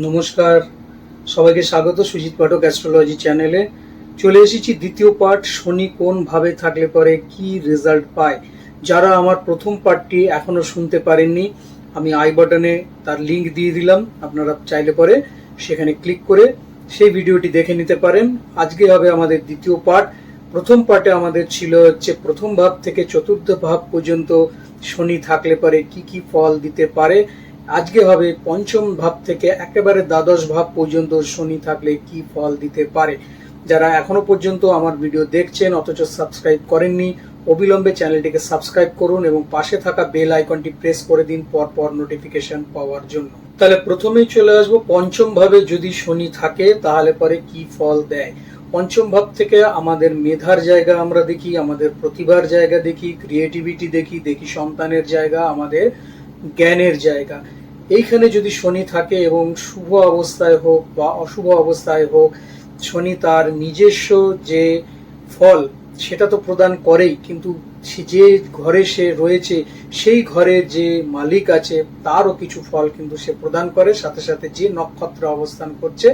নমস্কার। সবাইকে স্বাগত সুজিত পাঠক অ্যাস্ট্রোলজি চ্যানেলে চলে এসেছি দ্বিতীয় পার্ট শনি কোন ভাবে থাকলে পরে কি রেজাল্ট পায়? যারা আমার প্রথম পার্টটি এখনও শুনতে পারেননি, আমি আই বাটনে তার লিংক দিয়ে দিলাম, আপনারা চাইলে পরে সেখানে ক্লিক করে সেই ভিডিওটি দেখে নিতে পারেন। আজকে হবে আমাদের দ্বিতীয় পার্ট প্রথম পার্টে আমাদের ছিল হচ্ছে প্রথম ভাব থেকে চতুর্থ ভাব পর্যন্ত শনি থাকলে পরে কি কি ফল দিতে পারে আজকে হবে পঞ্চম ভাব থেকে একেবারে দ্বাদশ ভাব পর্যন্ত শনি থাকলে কি ফল দিতে পারে? যারা এখনও পর্যন্ত আমার ভিডিও দেখছেন, অথচ সাবস্ক্রাইব করেননি, অবিলম্বে চ্যানেলটিকে সাবস্ক্রাইব করুন এবং পাশে থাকা বেল আইকনটি প্রেস করে দিন পর পর নোটিফিকেশন পাওয়ার জন্য। তাহলে প্রথমেই চলে আসব, পঞ্চম ভাবে যদি শনি থাকে, তাহলে পরে কি ফল দেয়? পঞ্চম ভাব থেকে আমাদের মেধার জায়গা আমরা দেখি, আমাদের প্রতিভার জায়গা দেখি ক্রিয়েটিভিটি দেখি দেখি সন্তানের জায়গা, আমাদের জ্ঞানের জায়গা। এইখানে যদি শনি থাকে এবং শুভ অবস্থায় হোক বা অশুভ অবস্থায় হোক, শনি তার নিজস্ব যে ফল, সেটা তো প্রদান করেই, কিন্তু যে ঘরে সে রয়েছে, সেই ঘরে যে মালিক আছে, তারও কিছু ফল কিন্তু সে প্রদান করে। সাথে সাথে যে নক্ষত্র অবস্থান করছে,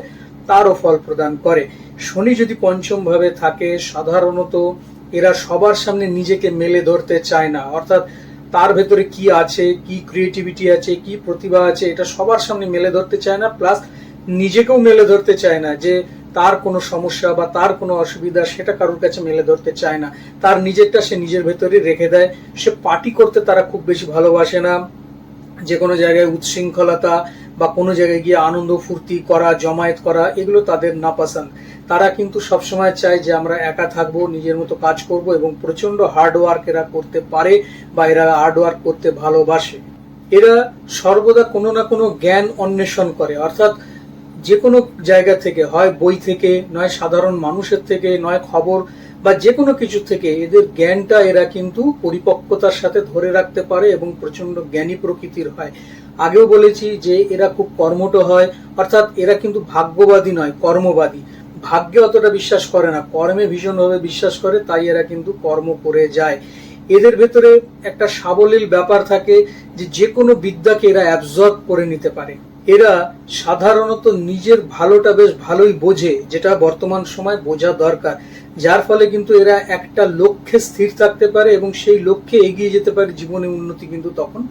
তারও ফল প্রদান করে। শনি যদি পঞ্চম ভাবে থাকে, সাধারণত এরা সবার সামনে নিজেকে মেলে ধরতে চায় না। অর্থাৎ তার ভেতরে কি আছে, কি ক্রিয়েটিভিটি আছে, কি প্রতিভা আছে, এটা সবার সামনে মেলে ধরতে চায় না প্লাস নিজেকেও মেলে ধরতে চায় না যে তার কোনো সমস্যা বা তার কোনো অসুবিধা সেটা কারোর কাছে মেলে ধরতে চায় না। তার নিজেরটা সে নিজের ভেতরে রেখে দেয়। সে পার্টি করতে তারা খুব বেশি ভালোবাসে না। যে কোনো জায়গায় উচ্ছৃঙ্খলতা বা কোনো জায়গায় গিয়ে আনন্দ, ফুর্তি করা, জমায়েত করা, এগুলো তাদের নাপাসান তারা কিন্তু সবসময় চায় যে আমরা একা থাকব, নিজের মতো কাজ করব এবং প্রচণ্ড হার্ড ওয়ার্ক এরা করতে পারে বা এরা হার্ড ওয়ার্ক করতে ভালোবাসে। এরা সর্বদা কোনো না কোনো জ্ঞান অন্বেষণ করে। অর্থাৎ যে কোনো জায়গা থেকে, হয় বই থেকে, নয় সাধারণ মানুষের থেকে, নয় খবর বা যে কোনো কিছু থেকে, এদের জ্ঞানটা এরা কিন্তু পরিপক্কতার সাথে ধরে রাখতে পারে এবং প্রচণ্ড জ্ঞানী প্রকৃতির হয়। আগেও বলেছি যে এরা খুব কর্মঠ হয়, অর্থাৎ এরা কিন্তু ভাগ্যবাদী নয়, কর্মবাদী। ভাগ্যে অতটা বিশ্বাস করে না, কর্মে ভীষণভাবে বিশ্বাস করে, তাই এরা কিন্তু কর্ম করে যায়। এদের ভেতরে একটা সাবলীল ব্যাপার থাকে যে যে কোনো বিদ্যাকে এরা অ্যাবজর্ব করে নিতে পারে। এরা সাধারণত নিজের ভালোটা বেশ ভালোই বোঝে, যেটা বর্তমান সময় বোঝা দরকার। যার ফলে কিন্তু এরা একটা লক্ষ্যে স্থির থাকতে পারে এবং সেই লক্ষ্যে এগিয়ে যেতে পারে, জীবনে উন্নতি কিন্তু তখন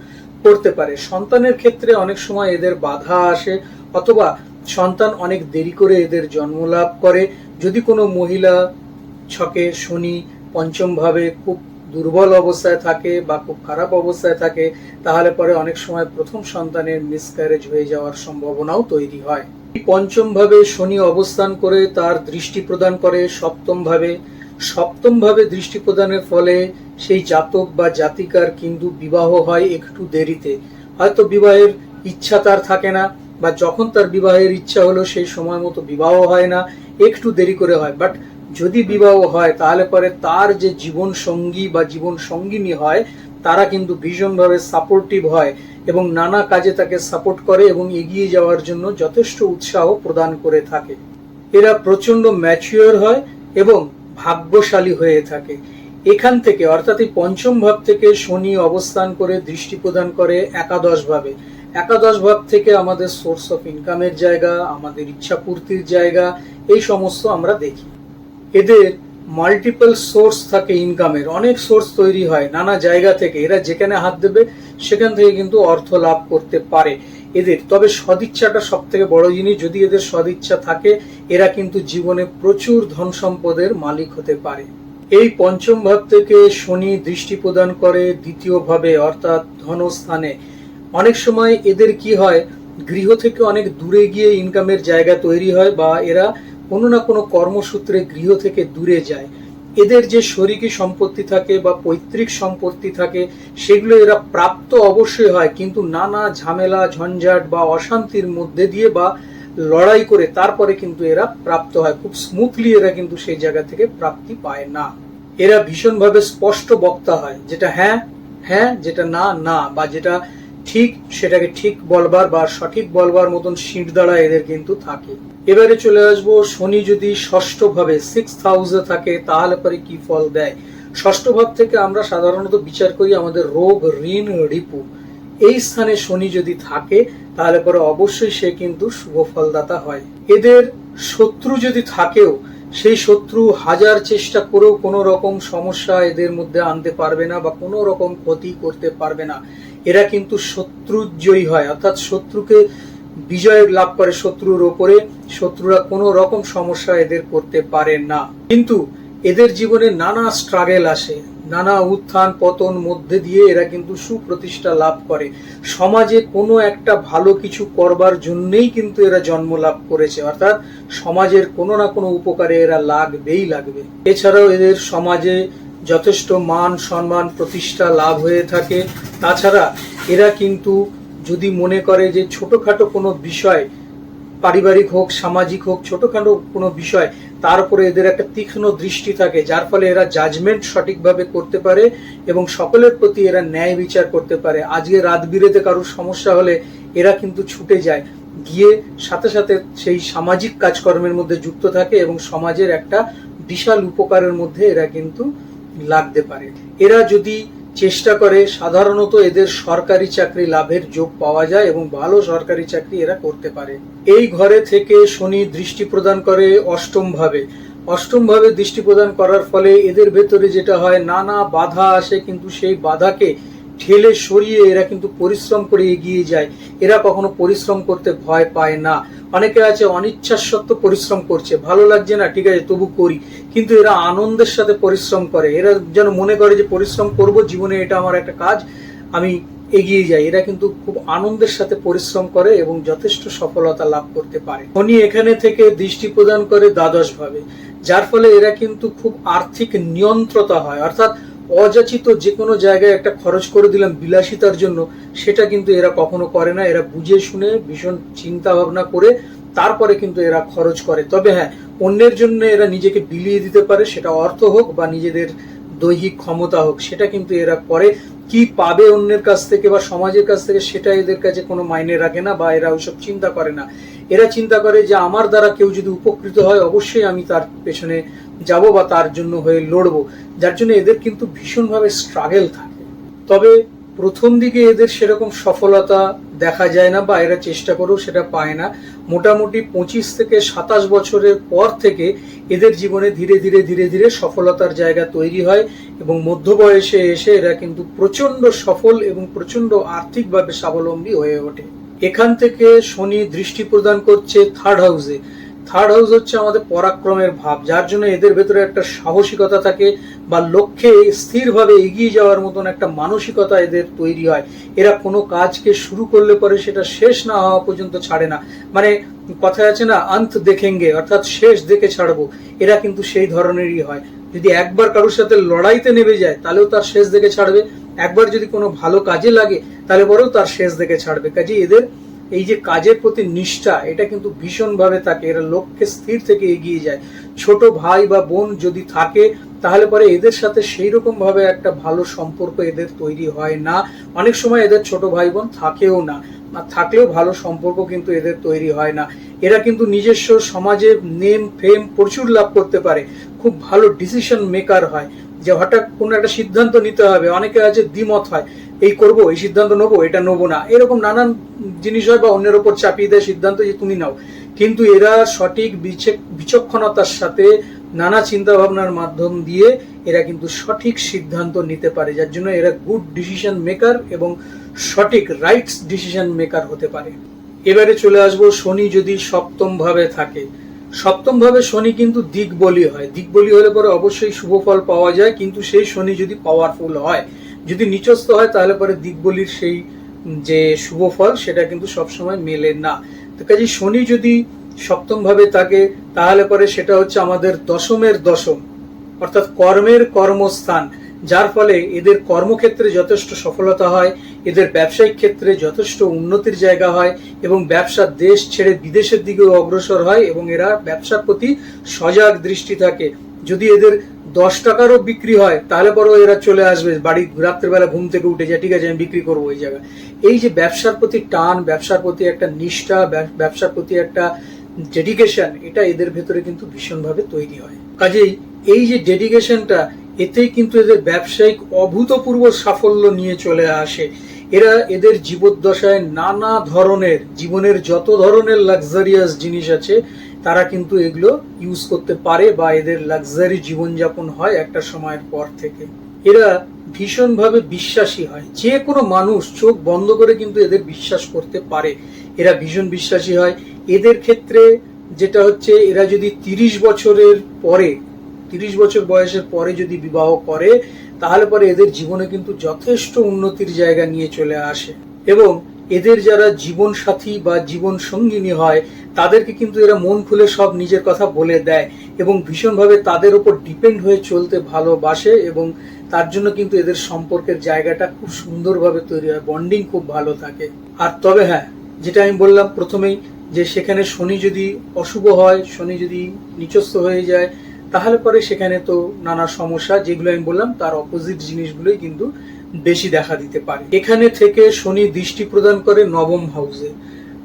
করতে পারে। সন্তানের ক্ষেত্রে অনেক সময় এদের বাধা আসে অথবা সন্তান অনেক দেরি করে এদের জন্ম লাভ করে। যদি কোনো মহিলা ছকে শনি পঞ্চম ভাবে খুব দুর্বল অবস্থায় থাকে বা খুব খারাপ অবস্থায় থাকে, তাহলে পরে অনেক সময় প্রথম সন্তানের মিসক্যারেজ হয়ে যাওয়ার সম্ভাবনাও তৈরি হয়। পঞ্চম ভাবে শনি অবস্থান করে তার দৃষ্টি প্রদান করে সপ্তম ভাবে সপ্তম ভাবে দৃষ্টি প্রদানের ফলে সেই জাতক বা জাতিকার কিন্তু বিবাহ হয় একটু দেরিতে। হয়তো বিবাহের ইচ্ছা তার থাকে না বা যখন তার বিবাহের ইচ্ছা হলো সেই সময় মতো বিবাহ হয় না, একটু দেরি করে হয়। বাট যদি বিবাহ হয়, তাহলে পরে তার যে জীবন সঙ্গী বা জীবন সঙ্গিনী হয়, তারা কিন্তু ভীষণভাবে সাপোর্টিভ হয়। এবং নানা কাজে তাকে সাপোর্ট করে এবং এগিয়ে যাওয়ার জন্য যথেষ্ট উৎসাহ প্রদান করে থাকে। এরা প্রচণ্ড ম্যাচিওর হয় এবং ভাগ্যশালী হয়ে থাকে। এখান থেকে, অর্থাৎ এই পঞ্চম ভাব থেকে শনি অবস্থান করে দৃষ্টি প্রদান করে একাদশ ভাবে। একাদশ ভাব থেকে আমাদের সোর্স অফ ইনকামের জায়গা, আমাদের ইচ্ছা পূর্তির জায়গা, এই সমস্ত আমরা দেখি। এদের মাল্টিপল সোর্স থাকে ইনকামের অনেক সোর্স তৈরি হয় নানা জায়গা থেকে। এরা যেখানে হাত দেবে, সেখান থেকে কিন্তু অর্থ লাভ করতে পারে এদের। তবে সদিচ্ছাটা সব থেকে বড় জিনিস, যদি এদের সদিচ্ছা থাকে, এরা কিন্তু জীবনে প্রচুর ধন সম্পদের মালিক হতে পারে। এই পঞ্চম ভাব থেকে শনি দৃষ্টি প্রদান করে দ্বিতীয় ভাবে অর্থাৎ ধনস্থানে। অনেক সময় এদের কি হয়, গৃহ থেকে অনেক দূরে গিয়ে ইনকামের জায়গা তৈরি হয় বা এরা কোনো না কোনো কর্মসূত্রে গৃহ থেকে দূরে যায়। এদের যে শরিকি সম্পত্তি থাকে বা পৈতৃক সম্পত্তি থাকে, সেগুলো এরা প্রাপ্ত অবশ্যই হয়, কিন্তু নানা ঝামেলা, ঝঞ্ঝাট বা অশান্তির মধ্যে দিয়ে বা লড়াই করে তারপরে কিন্তু এরা প্রাপ্ত হয়। খুব স্মুথলি এরা কিন্তু সেই জায়গা থেকে প্রাপ্তি পায় না। এরা ভীষণভাবে স্পষ্ট বক্তা হয়, যেটা হ্যাঁ হ্যাঁ যেটা না না, বা যেটা ঠিক সেটাকে ঠিক বলবার বা সঠিক বলবার মতন সিট দ্বারা এদের কিন্তু থাকে। এবারে চলে আসব, শনি যদি ষষ্ঠ ভাবে সিক্স হাউসে থাকে, তাহলে পরে কি ফল দেয়? ষষ্ঠ ভাব থেকে আমরা সাধারণত বিচার করি আমাদের রোগ, ঋণ, রিপু। এই স্থানে শনি যদি থাকে, তাহলে পরে অবশ্যই সে কিন্তু শুভ ফলদাতা হয়। এদের শত্রু যদি থাকেও, সেই শত্রু হাজার চেষ্টা করেও কোনো রকম সমস্যা এদের মধ্যে আনতে পারবে না বা কোনো রকম ক্ষতি করতে পারবে না। এরা কিন্তু শত্রুজয়ী হয়। অর্থাৎ শত্রুকে বিজয় লাভ করে শত্রুর ওপরে। শত্রুরা কোনো রকম সমস্যা এদের করতে পারে না। কিন্তু এদের জীবনে নানা স্ট্রাগেল আসে, নানা উত্থান পতন মধ্যে দিয়ে এরা কিন্তু সুপ্রতিষ্ঠা লাভ করে। সমাজে কোনো একটা ভালো কিছু করবার জন্যই কিন্তু এরা জন্ম লাভ করেছে। অর্থাৎ সমাজের কোনো না কোনো উপকারে এরা লাগবেই লাগবে। এছাড়াও এদের সমাজে যথেষ্ট মান, সম্মান, প্রতিষ্ঠা, লাভ হয়ে থাকে। তাছাড়া এরা কিন্তু যদি মনে করে যে ছোটোখাটো কোনো বিষয়, পারিবারিক হোক, সামাজিক হোক, ছোটোখাটো কোনো বিষয়, তার উপরে এদের একটা তীক্ষ্ণ দৃষ্টি থাকে, যার ফলে এরা জাজমেন্ট সঠিকভাবে করতে পারে এবং সকলের প্রতি এরা ন্যায় বিচার করতে পারে। আজকে রাত বিরেতে কারোর সমস্যা হলে এরা কিন্তু ছুটে যায়। গিয়ে সাথে সাথে সেই সামাজিক কাজকর্মের মধ্যে যুক্ত থাকে এবং সমাজের একটা বিশাল উপকারের মধ্যে এরা কিন্তু লাগতে পারে। এরা যদি চেষ্টা করে, সাধারণত এদের সরকারি চাকরি লাভের যোগ পাওয়া যায় এবং ভালো সরকারি চাকরি এরা করতে পারে। এই ঘরে থেকে শনি দৃষ্টি প্রদান করে অষ্টম ভাবে অষ্টম ভাবে দৃষ্টি প্রদান করার ফলে এদের ভেতরে যেটা হয়, নানা বাধা আসে কিন্তু সেই বাধাকে ঠেলে সরিয়ে এরা কিন্তু পরিশ্রম করে এগিয়ে যায়। এরা কখনো পরিশ্রম করতে ভয় পায় না। অনেকে আছে অনিচ্ছার সত্ত্বেও পরিশ্রম করছে। ভালো লাগছে না, ঠিক আছে, তবু করি। কিন্তু এরা আনন্দের সাথে পরিশ্রম করে। এরা যেন মনে করে যে পরিশ্রম করব, জীবনে এটা আমার একটা কাজ, আমি এগিয়ে যাই। এরা কিন্তু খুব আনন্দের সাথে পরিশ্রম করে এবং যথেষ্ট সফলতা লাভ করতে পারে। শনি এখানে থেকে দৃষ্টি প্রদান করে দ্বাদশ ভাবে যার ফলে এরা কিন্তু খুব আর্থিক নিয়ন্ত্রতা হয়। অর্থাৎ অযাচিত যে কোনো জায়গায় একটা খরচ করে দিলাম বিলাসিতার জন্য, সেটা কিন্তু এরা কখনো করে না। এরা বুঝে শুনে, ভীষণ চিন্তা ভাবনা করে তারপরে কিন্তু এরা খরচ করে। তবে হ্যাঁ অন্যের জন্য এরা নিজেকে বিলিয়ে দিতে পারে, সেটা অর্থ হোক বা নিজেদের দৈহিক ক্ষমতা হোক, সেটা কিন্তু এরা করে। কি পাবে অন্যের কাছ থেকে বা সমাজের কাছ থেকে, সেটা এদের কাছে কোনো মাইনে রাখে না বা এরা ওইসব চিন্তা করে না। এরা চিন্তা করে যে, আমার দ্বারা কেউ যদি উপকৃত হয়, অবশ্যই আমি তার পেছনে যাব বা তার জন্য হয়ে লড়বো, যার জন্য এদের কিন্তু ভীষণভাবে স্ট্রাগেল থাকে। তবে প্রথম দিকে এদের সেরকম সফলতা দেখা যায় না বা এরা চেষ্টা করেও সেটা পায় না। মোটামুটি পঁচিশ থেকে সাতাশ বছরের পর থেকে এদের জীবনে ধীরে ধীরে ধীরে ধীরে সফলতার জায়গা তৈরি হয় এবং মধ্য বয়সে এসে এরা কিন্তু প্রচণ্ড সফল এবং প্রচণ্ড আর্থিকভাবে স্বাবলম্বী হয়ে ওঠে। এখান থেকে শনি দৃষ্টি প্রদান করছে থার্ড হাউসে থার্ড হাউস হচ্ছে আমাদের পরাক্রমের ভাব, যার জন্য এদের ভেতরে একটা সাহসিকতা থাকে বা লক্ষ্যে স্থিরভাবে এগিয়ে যাওয়ার মতন একটা মানসিকতা এদের তৈরি হয়। এরা কোনো কাজকে শুরু করলে পরে সেটা শেষ না হওয়া পর্যন্ত ছাড়ে না। মানে কথায় আছে না আন্ত দেখেঙ্গে অর্থাৎ শেষ দেখে ছাড়বো। এরা কিন্তু সেই ধরনেরই হয়। যদি একবার কারোর সাথে লড়াইতে নেমে যায়, তাহলেও তার শেষ দেখে ছাড়বে। একবার যদি কোনো ভালো কাজে লাগে, তাহলে পরেও তার শেষ দেখে ছাড়বে। কাজে এদের এই যে কাজের প্রতি নিষ্ঠা, এটা কিন্তু ভীষণভাবে থাকে এরা লক্ষ্যে স্থির থেকে এগিয়ে যায়। ছোট ভাই বা বোন যদি থাকে, তাহলে পরে এদের সাথে সেই রকম ভাবে একটা ভালো সম্পর্ক এদের তৈরি হয় না। অনেক সময় এদের ছোট ভাই বোন থাকেও না থাকলেও ভালো সম্পর্ক কিন্তু এদের তৈরি হয় না। এরা কিন্তু নিজস্ব সমাজে নেম, ফেম প্রচুর লাভ করতে পারে। খুব ভালো ডিসিশন মেকার হয়। যে হঠাৎ কোনো একটা সিদ্ধান্ত নিতে হবে, অনেকে আছে দ্বিমত হয়, এই করব, এই সিদ্ধান্ত নেব, এটা নেব না। এরকম নানান জিনিস হয় বা অন্যের ওপর চাপিয়ে দেয় সিদ্ধান্ত যে তুমি নাও। কিন্তু এরা সঠিক বিচক্ষণতার সাথে নানা চিন্তা ভাবনার মাধ্যম দিয়ে এরা কিন্তু সঠিক সিদ্ধান্ত নিতে পারে, যার জন্য এরা গুড ডিসিশন মেকার এবং সঠিক রাইটস ডিসিশন মেকার হতে পারে। এবারে চলে আসব শনি যদি সপ্তম ভাবে থাকে। সপ্তম ভাবে শনি কিন্তু দিকবলি হয়। দিকবলি হলে পরে অবশ্যই শুভ ফল পাওয়া যায়, কিন্তু সেই শনি যদি পাওয়ারফুল হয়, যদি নিচস্থ হয়, তাহলে পরে দিকবলির সেই যে শুভ ফল, সেটা কিন্তু সবসময় মেলে না। তো কাজে শনি যদি সপ্তম ভাবে থাকে, তাহলে পরে সেটা হচ্ছে আমাদের দশমের দশম, অর্থাৎ কর্মের কর্মস্থান। যার ফলে এদের কর্মক্ষেত্রে যথেষ্ট সফলতা হয়, এদের ব্যবসায়িক ক্ষেত্রে যথেষ্ট উন্নতির জায়গা হয় এবং ব্যবসা দেশ ছেড়ে বিদেশের দিকেও অগ্রসর হয় এবং এরা ব্যবসার প্রতি সজাগ দৃষ্টি থাকে। যদি এদের দশ টাকারও বিক্রি হয়, তাহলে পরেও এরা চলে আসবে বাড়ি রাত্রেবেলা ঘুম থেকে উঠে যায় ঠিক আছে, আমি বিক্রি করব ওই জায়গায়। এই যে ব্যবসার প্রতি টান, ব্যবসার প্রতি একটা নিষ্ঠা ব্যবসার প্রতি একটা ডেডিকেশন এটা এদের ভেতরে কিন্তু ভীষণভাবে তৈরি হয়। কাজেই এই যে ডেডিকেশনটা এতেই কিন্তু এদের ব্যবসায়িক অভূতপূর্ব সাফল্য নিয়ে চলে আসে। এরা এদের জীবদ্দশায় নানা ধরনের, জীবনের যত ধরনের লাক্সারিয়াস জিনিস আছে, তারা কিন্তু এগুলো ইউজ করতে পারে বা এদের লাক্সারি জীবনযাপন হয় একটা সময়ের পর থেকে। এরা ভীষণভাবে বিশ্বাসী হয়। যে কোনো মানুষ চোখ বন্ধ করে কিন্তু এদের বিশ্বাস করতে পারে। এরা ভীষণ বিশ্বাসী হয়। এদের ক্ষেত্রে যেটা হচ্ছে, এরা যদি তিরিশ বছরের পরে তিরিশ বছর বয়সের পরে যদি বিবাহ করে, তাহলে পরে এদের জীবনে কিন্তু যথেষ্ট উন্নতির জায়গা নিয়ে চলে আসে। এবং এদের যারা জীবন সাথী বা জীবন সঙ্গিনী হয়, তাদেরকে কিন্তু এরা মন খুলে সব নিজের কথা বলে দেয় এবং ভীষণভাবে তাদের উপর ডিপেন্ড হয়ে চলতে ভালোবাসে এবং তার জন্য কিন্তু এদের সম্পর্কের জায়গাটা খুব সুন্দরভাবে তৈরি হয়, বন্ডিং খুব ভালো থাকে। আর তবে হ্যাঁ যেটা আমি বললাম প্রথমেই যে সেখানে শনি যদি অশুভ হয়, শনি যদি নিচস্থ হয়ে যায় তাহলে পরে সেখানে তো নানা সমস্যা, যেগুলো আমি বললাম, তার অপোজিট জিনিসগুলোই কিন্তু বেশি দেখা দিতে পারে। এখানে থেকে শনি দৃষ্টি প্রদান করে নবম হাউসে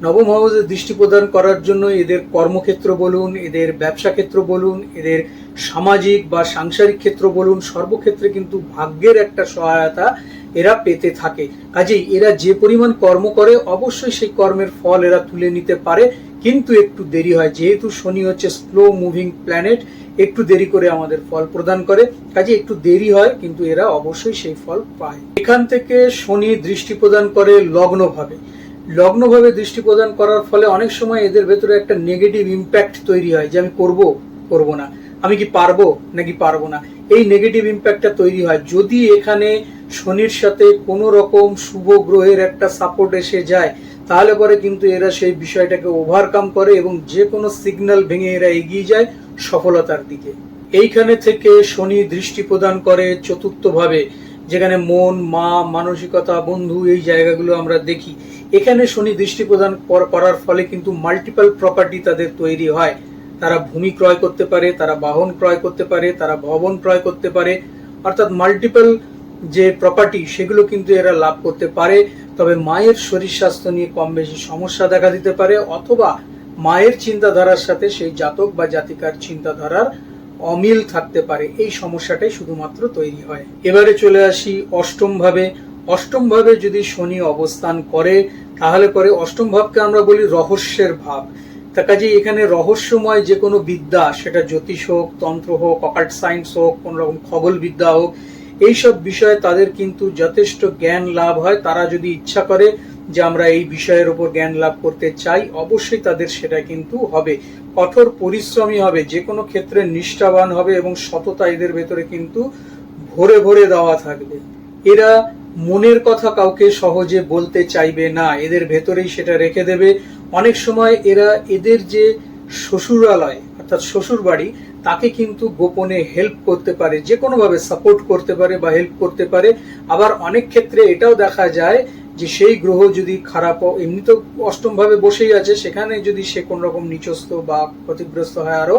নবম হাউসে দৃষ্টি প্রদান করার জন্য এদের কর্মক্ষেত্র বলুন, এদের ব্যবসা ক্ষেত্র বলুন, এদের সামাজিক বা সাংসারিক ক্ষেত্র বলুন, সর্বক্ষেত্রে কিন্তু ভাগ্যের একটা সহায়তা এরা পেতে থাকে। কাজেই এরা যে পরিমাণ কর্ম করে, অবশ্যই সেই কর্মের ফল এরা তুলে নিতে পারে। কিন্তু একটু দেরি হয়, যেহেতু শনি হচ্ছে স্লো মুভিং প্ল্যানেট একটু দেরি করে আমাদের ফল প্রদান করে, কাজে একটু দেরি হয়, কিন্তু এরা অবশ্যই সেই ফল পায়। এখান থেকে শনি দৃষ্টি প্রদান করে লগ্নভাবে। লগ্নভাবে দৃষ্টি প্রদান করার ফলে অনেক সময় এদের ভেতরে একটা নেগেটিভ ইম্প্যাক্ট তৈরি হয় যে আমি করব করব না। আমি কি পারব নাকি পারব না? এই নেগেটিভ ইম্প্যাক্টটা তৈরি হয়। যদি এখানে শনির সাথে কোনো রকম শুভ গ্রহের একটা সাপোর্ট এসে যায়, তাহলে পরে কিন্তু এরা সেই বিষয়টাকে ওভারকাম করে এবং যে কোনো সিগন্যাল ভেঙে এরা এগিয়ে যায়। সফলতার দিকে। এইখানে থেকে শনি দৃষ্টি প্রদান করে চতুর্থভাবে, যেখানে মন, মা, মানসিকতা, বন্ধু, এই জায়গাগুলো আমরা দেখি। এখানে শনি দৃষ্টি প্রদান কর- করার ফলে কিন্তু মাল্টিপল প্রপার্টি তাদের তৈরি হয়। তারা ভূমি ক্রয় করতে পারে, তারা বাহন ক্রয় করতে পারে, তারা ভবন ক্রয় করতে পারে। অর্থাৎ মাল্টিপল যে প্রপার্টি সেগুলো কিন্তু এরা লাভ করতে পারে। তবে মায়ের শরীর স্বাস্থ্য নিয়ে কম বেশি সমস্যা দেখা দিতে পারে, অথবা মায়ের চিন্তাধারার সাথে সেই জাতক বা জাতিকার চিন্তাধারার অমিল থাকতে পারে। এই সমস্যাটাই শুধুমাত্র তৈরি হয়। এবারে চলে আসি অষ্টম ভাবে অষ্টম ভাবে যদি শনি অবস্থান করে, তাহলে পরে অষ্টম ভাবকে আমরা বলি রহস্যের ভাব। তা কাজে এখানে রহস্যময় যে কোনো বিদ্যা, সেটা জ্যোতিষ হোক, তন্ত্র হোক অকাল্ট সায়েন্স হোক কোন রকম খগল বিদ্যা হোক, এইসব বিষয়ে তাদের কিন্তু যথেষ্ট জ্ঞান লাভ হয়। তারা যদি ইচ্ছা করে যে আমরা এই বিষয়ের উপর জ্ঞান লাভ করতে চাই, অবশ্যই তাদের সেটা কিন্তু হবে। কঠোর পরিশ্রমী হবে, যে কোনো ক্ষেত্রে নিষ্ঠাবান হবে এবং সততা এদের ভেতরে কিন্তু ভরে ভরে দেওয়া থাকবে। এরা মনের কথা কাউকে সহজে বলতে চাইবে না, এদের ভেতরেই সেটা রেখে দেবে। অনেক সময় এরা এদের যে শ্বশুরালয়, অর্থাৎ শ্বশুর বাড়ি তাকে কিন্তু গোপনে হেল্প করতে পারে যে কোনোভাবে সাপোর্ট করতে পারে বা হেল্প করতে পারে। আবার অনেক ক্ষেত্রে এটাও দেখা যায় যে সেই গ্রহ যদি খারাপ এমনি তো অষ্টম ভাবে বসেই আছে, সেখানে যদি সে কোন রকম নিচস্ত বা ক্ষতিগ্রস্ত হয় আরও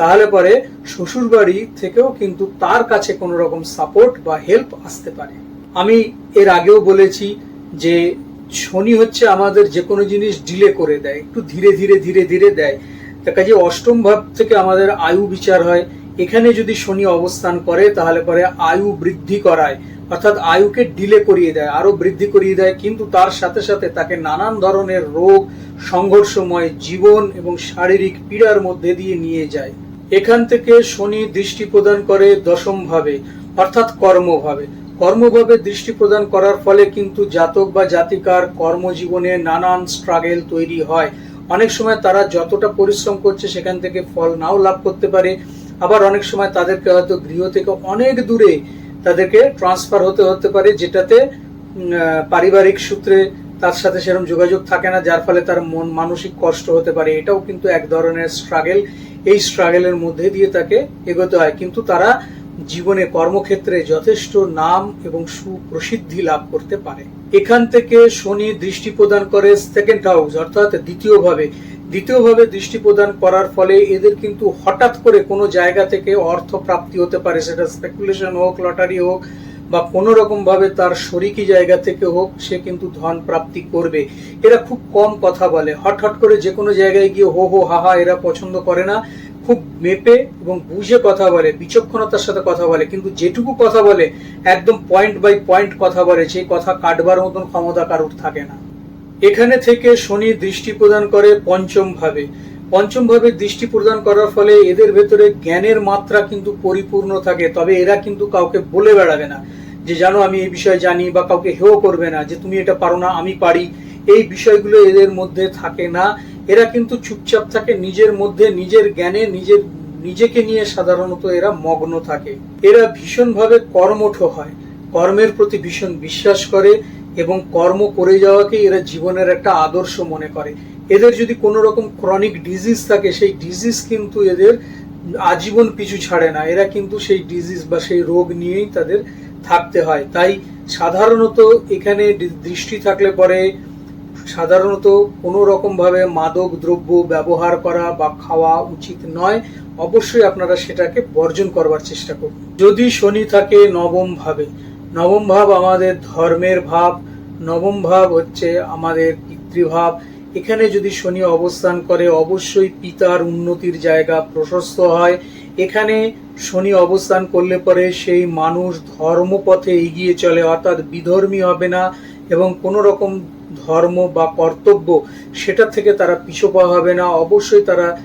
তাহলে পরে শ্বশুর বাড়ি থেকেও কিন্তু তার কাছে কোনো রকম সাপোর্ট বা হেল্প আসতে পারে। আমি এর আগেও বলেছি যে শনি হচ্ছে আমাদের যে কোনো জিনিস ডিলে করে দেয়, একটু ধীরে ধীরে ধীরে ধীরে দেয়। তা কাজে অষ্টম ভাব থেকে আমাদের আয়ু বিচার হয়। এখানে যদি শনি অবস্থান করে, তাহলে পরে আয়ু বৃদ্ধি করায়। অর্থাৎ আয়ুকে ডিলে করিয়ে দেয় আরও বৃদ্ধি করিয়ে দেয়, কিন্তু তার সাথে সাথে তাকে নানান ধরনের রোগ, সংঘর্ষময় জীবন এবং শারীরিক পীড়ার মধ্যে দিয়ে নিয়ে যায়। এখান থেকে শনি দৃষ্টি প্রদান করে দশম ভাবে, অর্থাৎ কর্মভাবে কর্মভাবে দৃষ্টি প্রদান করার ফলে কিন্তু জাতক বা জাতিকার কর্মজীবনে নানান স্ট্রাগেল তৈরি হয়। অনেক সময় তারা যতটা পরিশ্রম করছে সেখান থেকে ফল নাও লাভ করতে পারে। আবার অনেক সময় তাদেরকে হয়তো গৃহ থেকে অনেক দূরে তাদেরকে ট্রান্সফার হতে হতে পারে, যেটাতে পারিবারিক সূত্রে তার সাথে সেরকম যোগাযোগ থাকে না, যার ফলে তার মন মানসিক কষ্ট হতে পারে। এটাও কিন্তু এক ধরনের স্ট্রাগেল এই স্ট্রাগেলের মধ্যে দিয়ে তাকে এগোতে হয়। কিন্তু তারা জীবনে কর্মক্ষেত্রে যথেষ্ট নাম এবং সুপ্রসিদ্ধি লাভ করতে পারে। এখান থেকে শনি দৃষ্টি প্রদান করে সেকেন্ড হাউস অর্থাৎ দ্বিতীয় ভাবে। দ্বিতীয় দৃষ্টি প্রদান করার ফলে এদের কিন্তু হঠাৎ করে কোনো জায়গা থেকে অর্থ প্রাপ্তি হতে পারে। সেটা স্পেকুলেশন হোক লটারি হোক, বা কোনো রকম ভাবে তার শরিকি জায়গা থেকে হোক, সে কিন্তু ধন প্রাপ্তি করবে। এরা খুব কম কথা বলে। হট হট করে যে কোনো জায়গায় গিয়ে হো হো হা হা এরা পছন্দ করে না। খুব মেপে এবং বুঝে কথা বলে, বিচক্ষণতার সাথে কথা বলে, কিন্তু যেটুকু কথা বলে, একদম পয়েন্ট বাই পয়েন্ট কথা বলে, সেই কথা কাটবার মতন ক্ষমতা কারোর থাকে না। এখানে থেকে শনি দৃষ্টি প্রদান করে পঞ্চম ভাবে। পঞ্চম ভাবে দৃষ্টি প্রদান করার ফলে এদের ভেতরে জ্ঞানের মাত্রা কিন্তু পরিপূর্ণ থাকে, তবে এরা কিন্তু কাউকে বলে বেড়াবে না যে, জানো, আমি এই বিষয়ে জানি বা কাউকে হেও করবে না, যে, তুমি এটা পারো না, আমি পারি। এই বিষয়গুলো এদের মধ্যে থাকে না। এরা কিন্তু চুপচাপ থাকে, নিজের মধ্যে, নিজের জ্ঞানে, নিজের, নিজেকে নিয়ে সাধারণত এরা মগ্ন থাকে। এরা ভীষণভাবে কর্মঠ হয়, কর্মের প্রতি ভীষণ বিশ্বাস করে এবং কর্ম করে যাওয়াকে এরা জীবনের একটা আদর্শ মনে করে। এদের যদি কোনো রকম ক্রনিক ডিজিজ থাকে, সেই ডিজিজ কিন্তু এদের আজীবন পিছু ছাড়ে না। এরা কিন্তু সেই ডিজিজ বা সেই রোগ নিয়েই তাদের থাকতে হয়। তাই সাধারণত এখানে দৃষ্টি থাকলে পরে সাধারণত কোনো রকম ভাবে মাদক দ্রব্য ব্যবহার করা বা খাওয়া উচিত নয়। অবশ্যই আপনারা সেটাকে বর্জন করবার চেষ্টা করুন। যদি শনি থাকে নবম ভাবে, নবম ভাব আমাদের ধর্মের ভাব, নবম ভাব হচ্ছে আমাদের পিতৃভাব। এখানে যদি শনি অবস্থান করে, অবশ্যই পিতার উন্নতির জায়গা প্রশস্ত হয়। এখানে শনি অবস্থান করলে পরে সেই মানুষ ধর্মপথে এগিয়ে চলে, অর্থাৎ বিধর্মী হবে না এবং কোনো রকম ধর্ম বা কর্তব্য সেটা থেকে তারা পিছপা হবে না। অবশ্যই তারা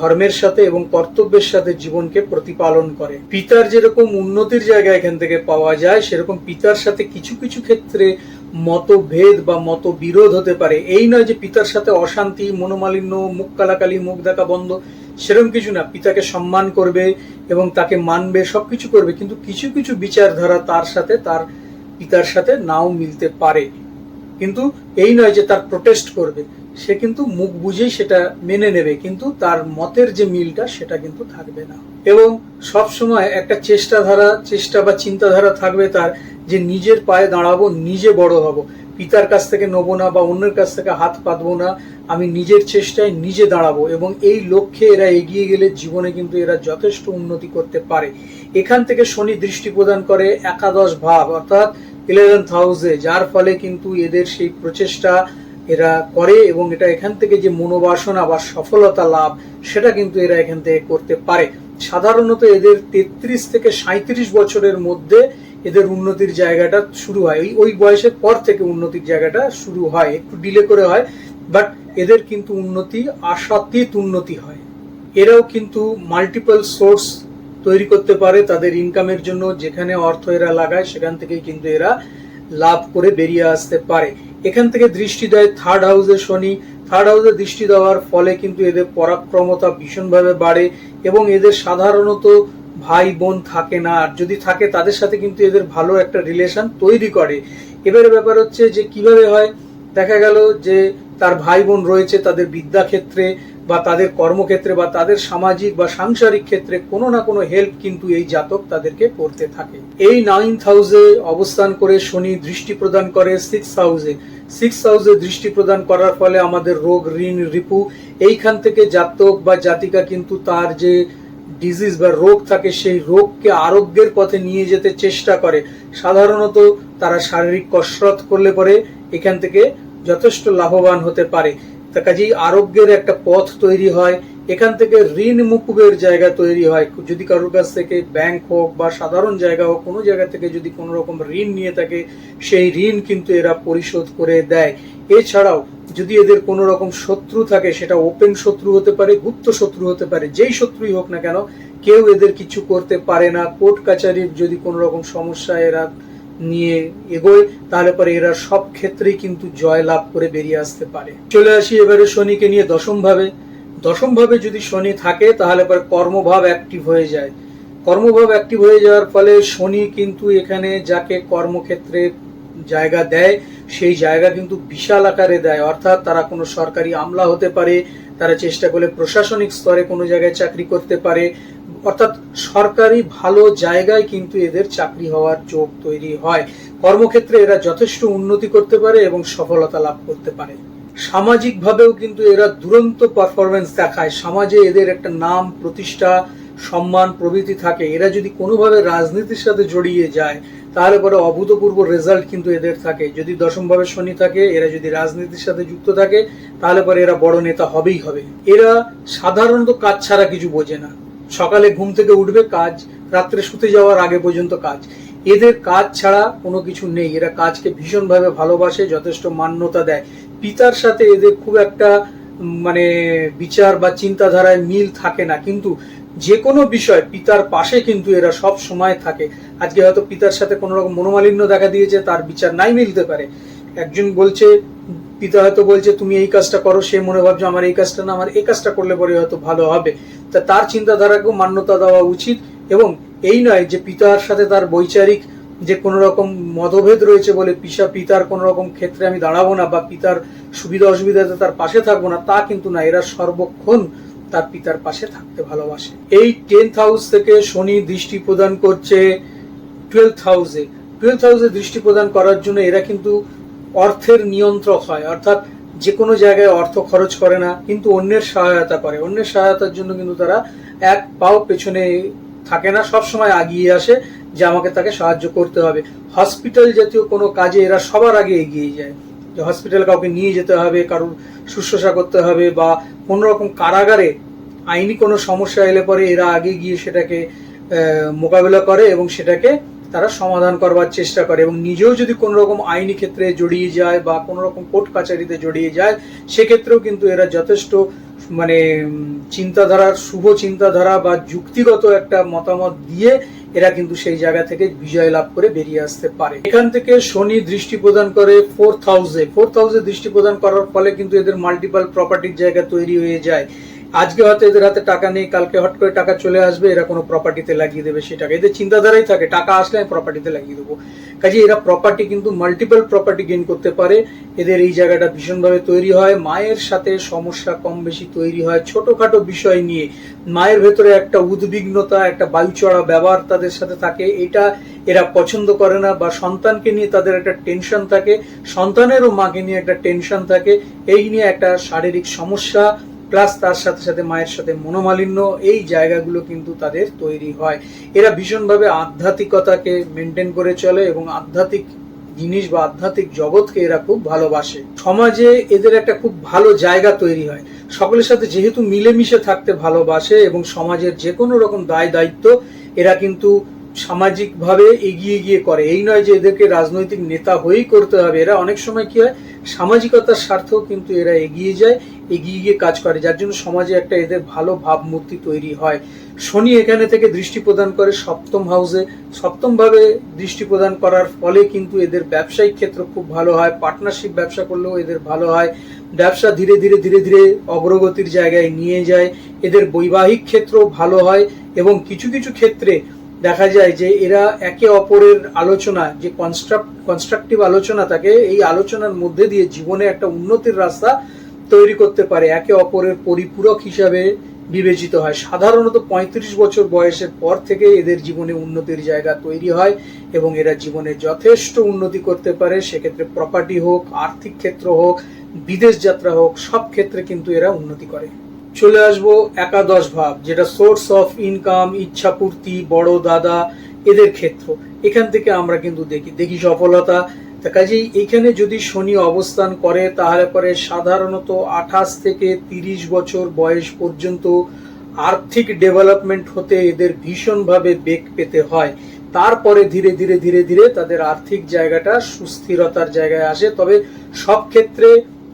ধর্মের সাথে এবং কর্তব্যের সাথে জীবনকে প্রতিপালন করে। পিতার যেরকম উন্নতির জায়গা এখান থেকে পাওয়া যায়, সেরকম পিতার সাথে কিছু কিছু ক্ষেত্রে মতভেদ বা মতবিরোধ হতে পারে। এই নয় যে পিতার সাথে অশান্তি, মনোমালিন্য, মুখ কালাকালি, মুখ দেখা বন্ধ, সেরকম কিছু না। পিতাকে সম্মান করবে এবং তাকে মানবে, সবকিছু করবে। কিন্তু কিছু কিছু বিচারধারা তার সাথে, তার পিতার সাথে নাও মিলতে পারে। কিন্তু এই নয় যে তার প্রোটেস্ট করবে, সে কিন্তু মুখ বুঝেই সেটা মেনে নেবে, কিন্তু তার মতের যে মিলটা সেটা কিন্তু থাকবে না। এবং সব সময় একটা চেষ্টাধারা, চেষ্টা বা চিন্তাধারা থাকবে তার যে নিজের পায়ে দাঁড়াবো, নিজে বড় হব। পিতার কাছ থেকে নেব না বা অন্যের কাছ থেকে হাত পাতবো না, আমি নিজের চেষ্টায় নিজে দাঁড়াবো। এবং এই লক্ষ্যে এরা এগিয়ে গেলে জীবনে কিন্তু এরা যথেষ্ট উন্নতি করতে পারে। এখান থেকে শনি দৃষ্টি প্রদান করে একাদশ ভাব, অর্থাৎ ইলেভেন্থ হাউসে যার ফলে কিন্তু এদের সেই প্রচেষ্টা এরা করে এবং এটা এখান থেকে যে মনোবাসনা বা সফলতা লাভ, সেটা কিন্তু এরা এখান থেকে করতে পারে। সাধারণত এদের তেত্রিশ থেকে সাঁত্রিশ বছরের মধ্যে এদের উন্নতির জায়গাটা শুরু হয়। ওই ওই বয়সের পর থেকে উন্নতির জায়গাটা শুরু হয়, একটু ডিলে করে হয় বাট এদের কিন্তু উন্নতি আশাতীত উন্নতি হয়। এরাও কিন্তু মাল্টিপল সোর্স তৈরি করতে পারে তাদের ইনকামের জন্য যেখানে অর্থ এরা লাগায়, সেখান থেকেই কিন্তু এরা লাভ করে বেরিয়ে আসতে পারে। এখান থেকে দৃষ্টি দেয় থার্ড হাউসে শনি। থার্ড হাউসে দৃষ্টি দেওয়ার ফলে কিন্তু এদের পরাক্রমতা ভীষণভাবে বাড়ে এবং এদের সাধারণত ভাই বোন থাকে না। আর যদি থাকে, তাদের সাথে কিন্তু এদের ভালো একটা রিলেশন তৈরি করে। এবারে ব্যাপার হচ্ছে যে কীভাবে হয়? দেখা গেল যে তার ভাই বোন রয়েছে তাদের বিদ্যাক্ষেত্রে। বা তাদের কর্মক্ষেত্রে বা তাদের সামাজিক বা সাংসারিক ক্ষেত্রে কোনো না কোনো হেল্প কিন্তু এই জাতক তাদেরকে করতে থাকে। এই নাইন্থ হাউসে অবস্থান করে শনি দৃষ্টি প্রদান করে সিক্স হাউসে সিক্স হাউসে দৃষ্টি প্রদান করার ফলে আমাদের রোগ, ঋণ, রিপু, এইখান থেকে জাতক বা জাতিকা কিন্তু তার যে ডিজিজ বা রোগ থাকে, সেই রোগকে আরোগ্যের পথে নিয়ে যেতে চেষ্টা করে। সাধারণত তারা শারীরিক কসরত করলে পরে এখান থেকে যথেষ্ট লাভবান হতে পারে। তা কাজেই আরোগ্যের একটা পথ তৈরি হয়। এখান থেকে ঋণ মুকুবের জায়গা তৈরি হয়। যদি কারোর কাছ থেকে ব্যাংক হোক বা সাধারণ জায়গা হোক, কোনো জায়গা থেকে যদি কোনো রকম ঋণ নিয়ে থাকে, সেই ঋণ কিন্তু এরা পরিশোধ করে দেয়। এছাড়াও যদি এদের কোনো রকম শত্রু থাকে, সেটা ওপেন শত্রু হতে পারে, গুপ্ত শত্রু হতে পারে, যেই শত্রুই হোক না কেন, কেউ এদের কিছু করতে পারে না। কোর্ট কাচারির যদি কোনো রকম সমস্যা এরা নিয়ে এগোয়, তাহলে পরে এরা সব ক্ষেত্রেই কিন্তু জয় লাভ করে বেরিয়ে আসতে পারে। চলে আসি এবারে শনিকে নিয়ে দশম ভাবে দশম ভাবে যদি শনি থাকে, তাহলে পরে কর্মভাব অ্যাক্টিভ হয়ে যায়। কর্মভাব অ্যাক্টিভ হয়ে যাওয়ার ফলে শনি কিন্তু এখানে যাকে কর্মক্ষেত্রে জায়গা দেয়, সেই জায়গা কিন্তু বিশাল আকারে দেয়। অর্থাৎ তারা কোনো সরকারি আমলা হতে পারে, তারা চেষ্টা করলে প্রশাসনিক স্তরে কোনো জায়গায় চাকরি করতে পারে অর্থাৎ সরকারি ভালো জায়গায় কিন্তু এদের চাকরি হওয়ার যোগ তৈরি হয়। কর্মক্ষেত্রে এরা যথেষ্ট উন্নতি করতে পারে এবং সফলতা লাভ করতে পারে। সামাজিকভাবেও কিন্তু এরা দুরন্ত পারফরমেন্স দেখায়। সমাজে এদের একটা নাম, প্রতিষ্ঠা, সম্মান, প্রভৃতি থাকে। এরা যদি কোনোভাবে রাজনীতির সাথে জড়িয়ে যায়, তাহলে পরে অভূতপূর্ব রেজাল্ট কিন্তু এদের থাকে। যদি দশমভাবে শনি থাকে, এরা যদি রাজনীতির সাথে যুক্ত থাকে, তাহলে পরে এরা বড় নেতা হবেই হবে। এরা সাধারণত কাজ ছাড়া কিছু বোঝে না। সকালে ঘুম থেকে উঠবে, কাজ রাত্রে শুতে যাওয়ার আগে পর্যন্ত কাজ। এদের কাজ ছাড়া কোনো কিছু নেই। এরা কাজকে ভীষণভাবে ভালোবাসে, যথেষ্ট মান্যতা দেয়। পিতার সাথে এদের খুব একটা মানে বিচার বা চিন্তাধারায় মিল থাকে না। কিন্তু যে কোনো বিষয় পিতার পাশে কিন্তু এরা সব সময় থাকে। আজকে হয়তো পিতার সাথে কোনো রকম মনোমালিন্য দেখা দিয়েছে, তার বিচার নাই মিলতে পারে। একজন বলছে পিতা হয়তো বলছে, তুমি এই কাজটা করো, সে মনে ভাবছে, আমার এই কাজটা না, আমার এই কাজটা করলে পরে হয়তো ভালো হবে। তা তার চিন্তাধারাকেও মান্যতা দেওয়া উচিত এবং এই নয় যে পিতার সাথে তার বৈচারিক যে কোনো রকম মতভেদ রয়েছে বলে পিসা পিতার কোনো রকম ক্ষেত্রে আমি দাঁড়াবো না বা পিতার সুবিধা অসুবিধাতে তার পাশে থাকব না, তা কিন্তু না। এরা সর্বক্ষণ তার পিতার পাশে থাকতে ভালোবাসে। এই টেন্থ হাউস থেকে শনি দৃষ্টি প্রদান করছে টুয়েলথ হাউসে। টুয়েলথ হাউসে দৃষ্টি প্রদান করার জন্য এরা কিন্তু অর্থের নিয়ন্ত্রক হয়। অর্থাৎ যে কোনো জায়গায় অর্থ খরচ করে না, কিন্তু অন্যের সহায়তা করে। অন্যের সহায়তার জন্য কিন্তু তারা এক পাও পেছনে থাকে না সব সময় আগিয়ে আসে যে আমাকে তাকে সাহায্য করতে হবে। হসপিটাল জাতীয় কোনো কাজে এরা সবার আগে এগিয়ে যায়। যে হসপিটাল কাউকে নিয়ে যেতে হবে, কারোর শুশ্রূষা করতে হবে বা কোনো রকম কারাগারে আইনি কোনো সমস্যা এলে পরে এরা আগে গিয়ে সেটাকে মোকাবিলা করে এবং সেটাকে তারা সমাধান করবার চেষ্টা করে এবং নিজেও যদি কোনো রকম আইনি ক্ষেত্রে জড়িয়ে যায় বা কোনো রকম কোর্ট কাছারিতে জড়িয়ে যায়, সেক্ষেত্রেও কিন্তু এরা যথেষ্ট মানে চিন্তাধারার শুভ চিন্তাধারা বা যুক্তিগত একটা মতামত দিয়ে এরা কিন্তু সেই জায়গা থেকে বিজয় লাভ করে বেরিয়ে আসতে পারে। এখান থেকে শনি দৃষ্টি প্রদান করে ফোর্থ হাউসে ফোর্থ হাউসে দৃষ্টি প্রদান করার ফলে কিন্তু এদের মাল্টিপাল প্রপার্টির জায়গা তৈরি হয়ে যায়। আজকে হয়তো এদের হাতে টাকা নেই, কালকে হট করে টাকা চলে আসবে, এরা কোনো প্রপার্টিতে লাগিয়ে দেবে, সেটাকে। এদের চিন্তাধারাই থাকে, টাকা আসলে আমি প্রপার্টিতে লাগিয়ে দেবো। কাজে এরা প্রপার্টি কিন্তু মাল্টিপল প্রপার্টি গেইন করতে পারে। এদের এই জায়গাটা ভীষণভাবে তৈরি হয়। মায়ের সাথে সমস্যা কম বেশি তৈরি হয়। ছোটোখাটো বিষয় নিয়ে মায়ের ভেতরে একটা উদ্বিগ্নতা, একটা বায়ুচড়া ব্যবহার তাদের সাথে থাকে। এটা এরা পছন্দ করে না বা সন্তানকে নিয়ে তাদের একটা টেনশন থাকে। সন্তানেরও মাকে নিয়ে একটা টেনশন থাকে। এই নিয়ে একটা শারীরিক সমস্যা প্লাস তার সাথে সাথে মায়ের সাথে মনোমালিন্য, এই জায়গাগুলো কিন্তু তাদের তৈরি হয়। এরা ভীষণভাবে আধ্যাত্মিকতাকে মেনটেন করে চলে এবং আধ্যাত্মিক জিনিস বা আধ্যাত্মিক জগৎকে এরা খুব ভালোবাসে। সমাজে এদের একটা খুব ভালো জায়গা তৈরি হয়। সকলের সাথে যেহেতু মিলেমিশে থাকতে ভালোবাসে এবং সমাজের যে কোনো রকম দায় দায়িত্ব এরা কিন্তু সামাজিকভাবে এগিয়ে গিয়ে করে। এই নয় যে এদেরকে রাজনৈতিক নেতা হয়েই করতে হবে। এরা অনেক সময় কি হয় সামাজিকতার স্বার্থেও কিন্তু এরা এগিয়ে যায়, এগিয়ে গিয়ে কাজ করে, যার জন্য সমাজে একটা এদের ভালো ভাবমূর্তি তৈরি হয়। শনি এখানে থেকে দৃষ্টি প্রদান করে সপ্তম হাউসে সপ্তম ভাবে দৃষ্টি প্রদান করার ফলে কিন্তু এদের ব্যবসায়িক ক্ষেত্র খুব ভালো হয় পার্টনারশিপ ব্যবসা করলেও এদের ভালো হয়। ব্যবসা ধীরে ধীরে ধীরে ধীরে অগ্রগতির জায়গায় নিয়ে যায়। এদের বৈবাহিক ক্ষেত্র ভালো হয় এবং কিছু কিছু ক্ষেত্রে দেখা যায় যে এরা একে অপরের আলোচনা, যে কনস্ট্রাক্ট কনস্ট্রাকটিভ আলোচনা থাকে, এই আলোচনার মধ্যে দিয়ে জীবনে একটা উন্নতির রাস্তা তৈরি করতে পারে। একে অপরের পরিপূরক হিসাবে বিবেচিত হয়। সাধারণত পঁয়ত্রিশ বছর বয়সের পর থেকে এদের জীবনে উন্নতির জায়গা তৈরি হয় এবং এরা জীবনে যথেষ্ট উন্নতি করতে পারে। সেক্ষেত্রে প্রপার্টি হোক, আর্থিক ক্ষেত্র হোক, বিদেশ যাত্রা হোক, সব ক্ষেত্রে কিন্তু এরা উন্নতি করে। চলে আসব একাদশ ভাব, যেটা সোর্স অফ ইনকাম ইচ্ছাপূর্তি বড় দাদা, এদের ক্ষেত্র। এখান থেকে আমরা কিন্তু দেখি দেখি সফলতা। তা কাজেই এখানে যদি শনি অবস্থান করে, তাহলে পরে সাধারণত আঠাশ থেকে তিরিশ বছর বয়স পর্যন্ত আর্থিক ডেভেলপমেন্ট হতে এদের ভীষণভাবে বেগ পেতে হয়। তারপরে ধীরে ধীরে ধীরে ধীরে তাদের আর্থিক জায়গাটা সুস্থিরতার জায়গায় আসে। তবে সব ক্ষেত্রে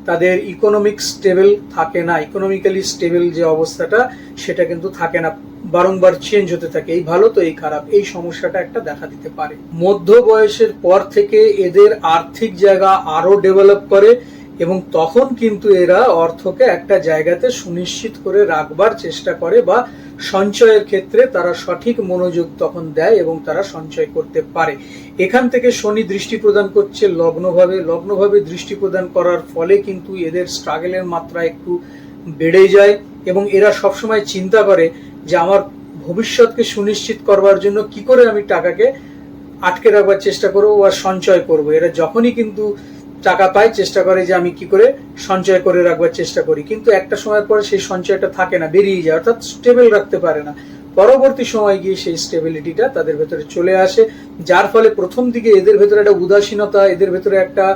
তাদের ইকোনমিক স্টেবল থাকে না ইকোনমিক্যালি স্টেবল যে অবস্থাটা, সেটা কিন্তু থাকে না। বারংবার চেঞ্জ হতে থাকে, এই ভালো তো, এই খারাপ, এই সমস্যাটা একটা দেখা দিতে পারে। মধ্য বয়সের পর থেকে এদের আর্থিক জায়গা আরও ডেভেলপ করে এবং তখন কিন্তু এরা অর্থকে একটা জায়গাতে সুনিশ্চিত করে রাখবার চেষ্টা করে বা সঞ্চয়ের ক্ষেত্রে তারা সঠিক মনোযোগ তখন দেয় এবং তারা সঞ্চয় করতে পারে। এখান থেকে শনি দৃষ্টি প্রদান করছে লগ্নভাবে। লগ্নভাবে দৃষ্টি প্রদান করার ফলে কিন্তু এদের স্ট্রাগলের মাত্রা একটু বেড়ে যায় এবং এরা সবসময় চিন্তা করে যে আমার ভবিষ্যৎকে সুনিশ্চিত করবার জন্য কি করে আমি টাকাকে আটকে রাখবার চেষ্টা করব বা সঞ্চয় করব। এরা যখনই কিন্তু টাকা পায় চেষ্টা করে যে আমি কি করে সঞ্চয় করে রাখবার চেষ্টা করি। কিন্তু একটা সময় পরে সেই সঞ্চয়টা থাকে না, বেরিয়ে যায়, অর্থাৎ স্টেবল রাখতে পারে না। পরবর্তী সময় গিয়ে সেই স্টেবিলিটিটা তাদের ভেতরে চলে আসে, যার ফলে প্রথম দিকে এদের ভেতরে একটা উদাসীনতা, এদের ভেতরে একটা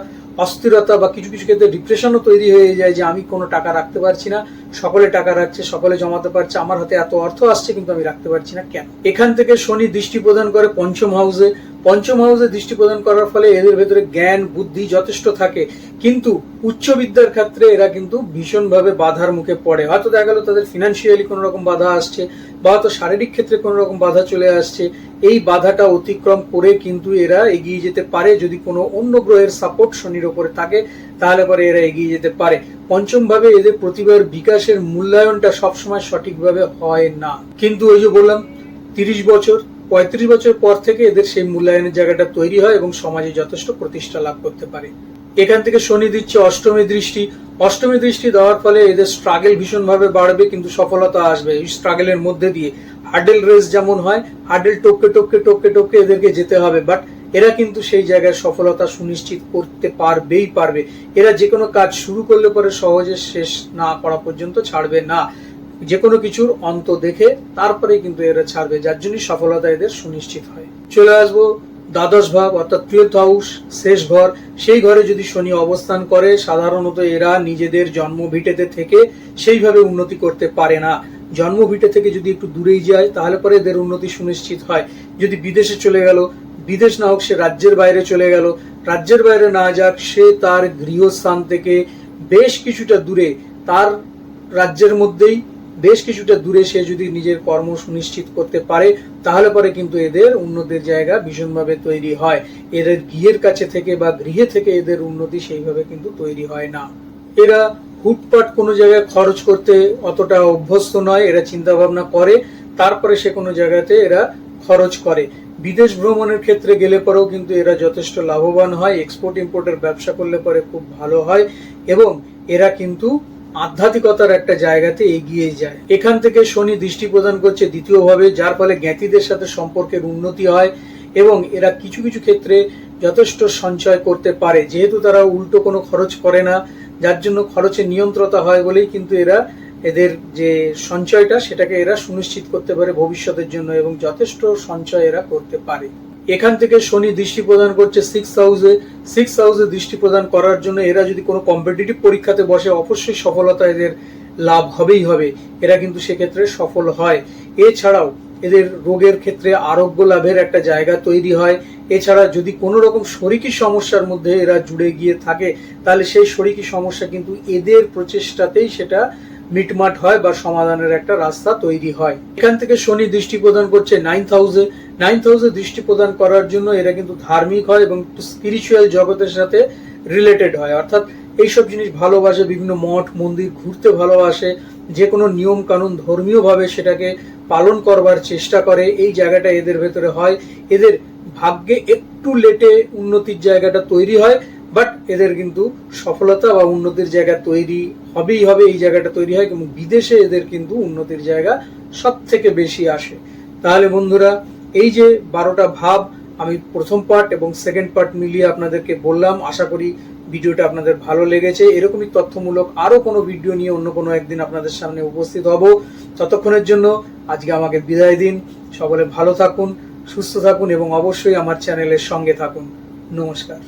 অস্থিরতা বা কিছু কিছু ক্ষেত্রে ডিপ্রেশনও তৈরি হয়ে যায় যে আমি কোনো টাকা রাখতে পারছি না, সকলে টাকা রাখছে, সকলে জমাতে পারছে, আমার হাতে এত অর্থ আসছে কিন্তু আমি রাখতে পারছি না, কেন? এখান থেকে শনি দৃষ্টি প্রদান করে পঞ্চম হাউসে পঞ্চম হাউসে দৃষ্টি প্রদান করার ফলে এদের ভেতরে জ্ঞান, বুদ্ধি যথেষ্ট থাকে। কিন্তু উচ্চ বিদ্যার ক্ষেত্রে এরা কিন্তু ভীষণভাবে বাধার মুখে পড়ে। হয়তো দেখা গেল তাদের ফিনান্সিয়ালি কোনো রকম বাধা আসছে, বা হয়তো শারীরিক ক্ষেত্রে কোনো রকম বাধা চলে আসছে। এই বাধাটা অতিক্রম করে কিন্তু এরা এগিয়ে যেতে পারে। যদি কোনো অন্য গ্রহের সাপোর্ট শনির ওপরে থাকে, তাহলে পরে এরা এগিয়ে যেতে পারে। পঞ্চম ভাবে এদের প্রতিভার বিকাশের মূল্যায়নটা সবসময় সঠিকভাবে হয় না। কিন্তু ওই যে বললাম, তিরিশ বছর পঁয়ত্রিশ বছর পর থেকে এদের সেই মূল্যায়নের জায়গাটা তৈরি হয় এবং সমাজে যথেষ্ট প্রতিষ্ঠা লাভ করতে পারে। এখান থেকে শনি দিচ্ছে অষ্টমী দৃষ্টি। অষ্টমী দৃষ্টি দেওয়ার ফলে এদের স্ট্রাগল ভীষণভাবে বাড়বে, কিন্তু সফলতা আসবে। এই স্ট্রাগলের মধ্যে দিয়ে হার্ডেল রেস যেমন হয় হার্ডেল টপকে টপকে টপকে টপকে এদেরকে যেতে হবে। বাট এরা কিন্তু সেই জায়গায় সফলতা সুনিশ্চিত করতে পারবেই পারবে। এরা যে কোনো কাজ শুরু করলে পরে সহজে শেষ না করা পর্যন্ত ছাড়বে না। যে কোনো কিছুর অন্ত দেখে তারপরে কিন্তু এরা ছাড়বে, যার জন্য সফলতা এদের সুনিশ্চিত হয়। চলে আসব দ্বাদশ ভাব অর্থাৎ টুয়েলথ হাউস শেষ ঘর। সেই ঘরে যদি শনি অবস্থান করে, সাধারণত এরা নিজেদের জন্মভিটেতে থেকে সেইভাবে উন্নতি করতে পারে না। জন্মভিটে থেকে যদি একটু দূরেই যায়, তাহলে পরে এদের উন্নতি সুনিশ্চিত হয়। যদি বিদেশে চলে গেল, বিদেশ না হোক, সে রাজ্যের বাইরে চলে গেল। রাজ্যের বাইরে না যাক, সে তার গৃহস্থান থেকে বেশ কিছুটা দূরে, তার রাজ্যের মধ্যেই বেশ কিছুটা দূরে সে যদি নিজের কর্ম সুনিশ্চিত করতে পারে, তাহলে পরে কিন্তু এদের উন্নতির জায়গা ভীষণভাবে তৈরি হয়। এদের গৃহের কাছে থেকে বা গৃহে থেকে এদের উন্নতি সেইভাবে কিন্তু তৈরি হয় না। এরা হুটপাট কোনো জায়গায় খরচ করতে অতটা অভ্যস্ত নয়, এরা চিন্তা ভাবনা করে, তারপরে সে কোনো জায়গাতে এরা খরচ করে। বিদেশ ভ্রমণের ক্ষেত্রে গেলে পরেও কিন্তু এরা যথেষ্ট লাভবান হয় এক্সপোর্ট ইম্পোর্টের ব্যবসা করলে পরে খুব ভালো হয়, এবং এরা কিন্তু আধ্যাত্মিকতার একটা জায়গাতে এগিয়ে যায়। এখান থেকে শনি দৃষ্টি প্রদান করছে দ্বিতীয়ভাবে, যার ফলে জ্ঞাতিদের সাথে সম্পর্কের উন্নতি হয় এবং এরা কিছু কিছু ক্ষেত্রে যথেষ্ট সঞ্চয় করতে পারে। যেহেতু তারা উল্টো কোনো খরচ করে না, যার জন্য খরচে নিয়ন্ত্রতা হয় বলেই কিন্তু এরা এদের যে সঞ্চয়টা, সেটাকে এরা সুনিশ্চিত করতে পারে ভবিষ্যতের জন্য এবং যথেষ্ট সঞ্চয় এরা করতে পারে। এখান থেকে শনি দৃষ্টি প্রদান করছে সিক্স হাউসে সিক্স হাউসে দৃষ্টি প্রদান করার জন্য এরা যদি কোনো কম্পিটিটিভ পরীক্ষাতে বসে, অবশ্যই সফলতা এদের লাভ হবেই হবে। এরা কিন্তু সেক্ষেত্রে সফল হয়। এছাড়াও এদের রোগের ক্ষেত্রে আরোগ্য লাভের একটা জায়গা তৈরি হয়। এছাড়া যদি কোনো রকম শরিকি সমস্যার মধ্যে এরা জুড়ে গিয়ে থাকে, তাহলে সেই শরিকি সমস্যা কিন্তু এদের প্রচেষ্টাতেই সেটা মিটমাট হয় বা সমাধানের একটা রাস্তা তৈরি হয়। এখান থেকে শনি দৃষ্টি প্রদান করছে নাইন্থ হাউসে নাইন্থ হাউসে দৃষ্টি প্রদান করার জন্য এরা কিন্তু ধার্মিক হয় এবং স্পিরিচুয়াল জগতের সাথে রিলেটেড হয়। অর্থাৎ এইসব জিনিস ভালোবাসে, বিভিন্ন মঠ, মন্দির ঘুরতে ভালোবাসে যে কোনো নিয়ম কানুন ধর্মীয়ভাবে সেটাকে পালন করবার চেষ্টা করে। এই জায়গাটা এদের ভেতরে হয়। এদের ভাগ্যে একটু লেটে উন্নতির জায়গাটা তৈরি হয়। বাট এদের কিন্তু সফলতা বা উন্নতির জায়গা তৈরি হবেই হবে, এই জায়গাটা তৈরি হয় এবং বিদেশে এদের কিন্তু উন্নতির জায়গা সব থেকে বেশি আসে। তাহলে বন্ধুরা, এই যে বারোটা ভাব আমি প্রথম পার্ট এবং সেকেন্ড পার্ট মিলিয়ে আপনাদেরকে বললাম, আশা করি ভিডিওটা আপনাদের ভালো লেগেছে। এরকমই তথ্যমূলক আরও কোনো ভিডিও নিয়ে অন্য কোনো একদিন আপনাদের সামনে উপস্থিত হব। ততক্ষণের জন্য আজকে আমাকে বিদায় দিন। সকলে ভালো থাকুন, সুস্থ থাকুন এবং অবশ্যই আমার চ্যানেলের সঙ্গে থাকুন। নমস্কার।